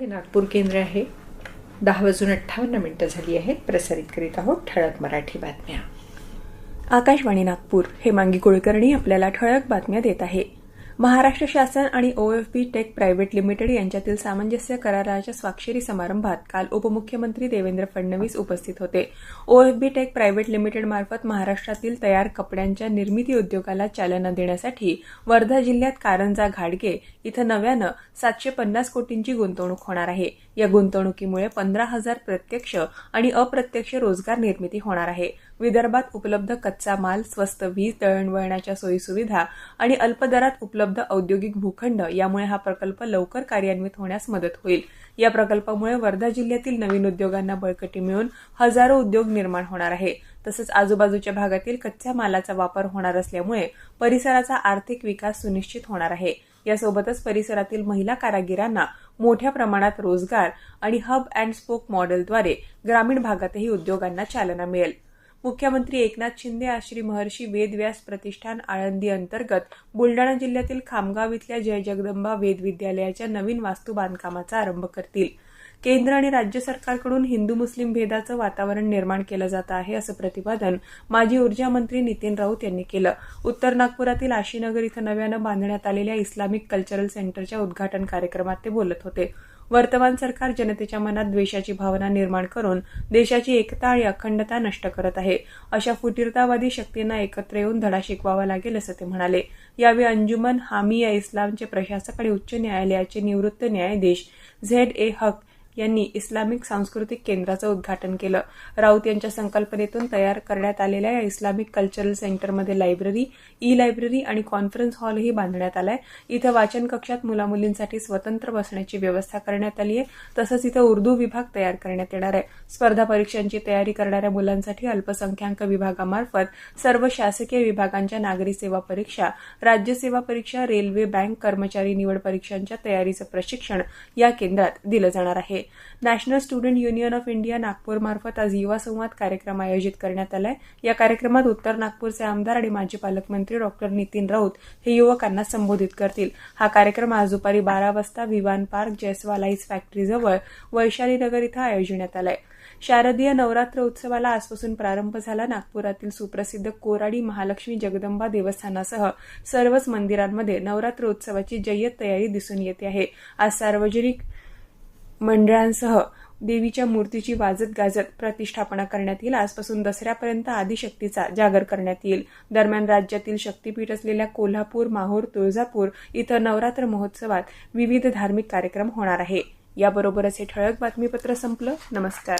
हे नागपूर केंद्र आहे. दहा वाजून अठ्ठावन्न मिनिटं झाली आहेत. प्रसारित करीत आहोत ठळक मराठी बातम्या. आकाशवाणी नागपूर हेमांगी कुलकर्णी आपल्याला ठळक बातम्या देत आहे. महाराष्ट्र शासन आणि ओएफबी टेक प्रायव्हेट लिमिटेड यांच्यातील सामंजस्य कराराच्या स्वाक्षरी समारंभात काल उपमुख्यमंत्री देवेंद्र फडणवीस उपस्थित होते. ओएफबी टेक प्रायव्हेट लिमिटेड मार्फत महाराष्ट्रातील तयार कपड्यांच्या निर्मिती उद्योगाला चालना देण्यासाठी वर्धा जिल्ह्यात कारंजा घाडगे इथं नव्यानं सातशे पन्नास कोटींची गुंतवणूक होणार आहे. या गुंतवणुकीमुळे पंधरा हजार प्रत्यक्ष आणि अप्रत्यक्ष रोजगार निर्मिती होणार आहे. विदर्भात उपलब्ध कच्चा माल स्वस्त वीज दळणवळणाच्या सोयीसुविधा आणि अल्प दरात उपलब्ध औद्योगिक भूखंड यामुळे हा प्रकल्प लवकर कार्यान्वित होण्यास मदत होईल. या प्रकल्पामुळे वर्धा जिल्ह्यातील नवीन उद्योगांना बळकटी मिळून हजारो उद्योग निर्माण होणार आहे. तसंच आजूबाजूच्या भागातील कच्च्या मालाचा वापर होणार असल्यामुळे परिसराचा आर्थिक विकास सुनिश्चित होणार आहे. यासोबतच परिसरातील महिला कारागिरांना मोठ्या प्रमाणात रोजगार आणि हब अँड स्पोक मॉडेलद्वारे ग्रामीण भागातही उद्योगांना चालना मिळेल. मुख्यमंत्री एकनाथ शिंदे आज श्री महर्षी वेदव्यास प्रतिष्ठान आळंदी अंतर्गत बुलडाणा जिल्ह्यातील खामगाव इथल्या जय जगदंबा वेद विद्यालयाच्या नवीन वास्तू बांधकामाचा आरंभ करतील. केंद्र आणि राज्य सरकारकडून हिंदू मुस्लिम भेदाचं वातावरण निर्माण केलं जात आहे असं प्रतिपादन माजी ऊर्जा मंत्री नितीन राऊत यांनी केलं. उत्तर नागपुरातील आशीनगर इथं नव्यानं बांधण्यात आलेल्या इस्लामिक कल्चरल सेंटरच्या उद्घाटन कार्यक्रमात ते बोलत होते. वर्तमान सरकार जनतेच्या मनात द्वेषाची भावना निर्माण करून देशाची एकता आणि अखंडता नष्ट करत आहे. अशा फुटीरतावादी शक्तींना एकत्र येऊन धडा शिकवावा लागेल असं ते म्हणाले. यावेळी अंजुमन हामिया इस्लामचे प्रशासक आणि उच्च न्यायालयाचे निवृत्त न्यायाधीश झेड ए हक यांनी इस्लामिक सांस्कृतिक केंद्राचं उद्घाटन केलं. राऊत यांच्या संकल्पनेतून तयार करण्यात आलेल्या या इस्लामिक कल्चरल सेंटरमध्ये लायब्ररी ई लायब्ररी आणि कॉन्फरन्स हॉलही बांधण्यात आलाय. इथं वाचन कक्षात मुलामुलींसाठी स्वतंत्र बसण्याची व्यवस्था करण्यात आली आहे. तसंच इथं उर्दू विभाग तयार करण्यात येणार आहे. स्पर्धा परीक्षांची तयारी करणाऱ्या मुलांसाठी अल्पसंख्याक विभागामार्फत सर्व शासकीय विभागांच्या नागरी सेवा परीक्षा राज्य सेवा परीक्षा रेल्वे बँक कर्मचारी निवड परीक्षांच्या तयारीचं प्रशिक्षण या केंद्रात दिलं जाणार आहे. National student union of India नागपूरमार्फत आज युवा संवाद कार्यक्रम आयोजित करण्यात आलाय. या कार्यक्रमात उत्तर नागपूरचे आमदार आणि माजी पालकमंत्री डॉक्टर नितीन राऊत हे युवकांना संबोधित करतील. हा कार्यक्रम आज दुपारी बारा वाजता विवान पार्क जयस्वाल आईस फॅक्टरीजवळ वैशालीनगर इथं आयोजण्यात आलाय. शारदीय नवरात्र उत्सवाला आजपासून प्रारंभ झाला. नागपुरातील सुप्रसिद्ध कोराडी महालक्ष्मी जगदंबा देवस्थानासह सर्वच मंदिरांमध्ये नवरात्र उत्सवाची जय्यत तयारी दिसून येते आहे. आज सार्वजनिक मंडळांसह देवीच्या मूर्तीची वाजत गाजत प्रतिष्ठापना करण्यात येईल. आजपासून दसऱ्यापर्यंत आदिशक्तीचा जागर करण्यात येईल. दरम्यान राज्यातील शक्तीपीठ असलेल्या कोल्हापूर माहूर तुळजापूर इथं नवरात्र महोत्सवात विविध धार्मिक कार्यक्रम होणार आहे. याबरोबरच हे ठळक बातमीपत्र संपलं. नमस्कार.